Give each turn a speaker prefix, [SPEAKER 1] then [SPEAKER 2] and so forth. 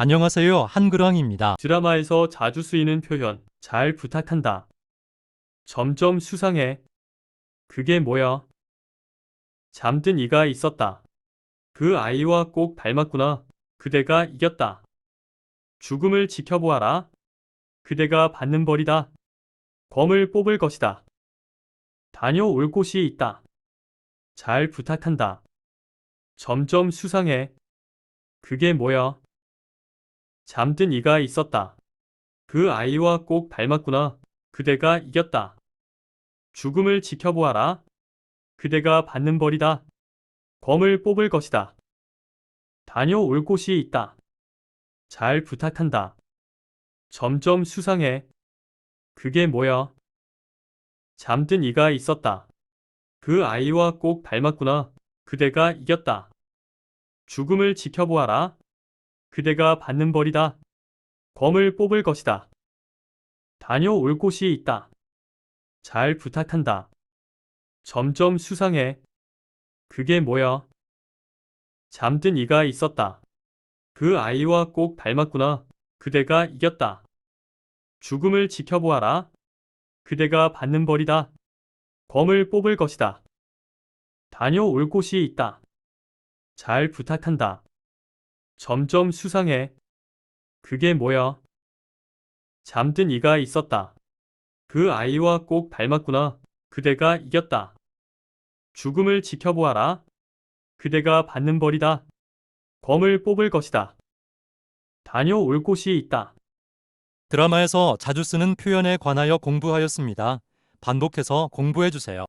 [SPEAKER 1] 안녕하세요. 한글왕입니다.
[SPEAKER 2] 드라마에서 자주 쓰이는 표현 잘 부탁한다. 점점 수상해. 그게 뭐야? 잠든 이가 있었다. 그 아이와 꼭 닮았구나. 그대가 이겼다. 죽음을 지켜보아라. 그대가 받는 벌이다. 검을 뽑을 것이다. 다녀올 곳이 있다. 잘 부탁한다. 점점 수상해. 그게 뭐야? 잠든 이가 있었다. 그 아이와 꼭 닮았구나. 그대가 이겼다. 죽음을 지켜보아라. 그대가 받는 벌이다. 검을 뽑을 것이다. 다녀올 곳이 있다. 잘 부탁한다. 점점 수상해. 그게 뭐야? 잠든 이가 있었다. 그 아이와 꼭 닮았구나. 그대가 이겼다. 죽음을 지켜보아라. 그대가 받는 벌이다. 검을 뽑을 것이다. 다녀올 곳이 있다. 잘 부탁한다. 점점 수상해. 그게 뭐야? 잠든 이가 있었다. 그 아이와 꼭 닮았구나. 그대가 이겼다. 죽음을 지켜보아라. 그대가 받는 벌이다. 검을 뽑을 것이다. 다녀올 곳이 있다. 잘 부탁한다. 점점 수상해. 그게 뭐야? 잠든 이가 있었다. 그 아이와 꼭 닮았구나. 그대가 이겼다. 죽음을 지켜보아라. 그대가 받는 벌이다. 검을 뽑을 것이다. 다녀올 곳이 있다.
[SPEAKER 1] 드라마에서 자주 쓰는 표현에 관하여 공부하였습니다. 반복해서 공부해 주세요.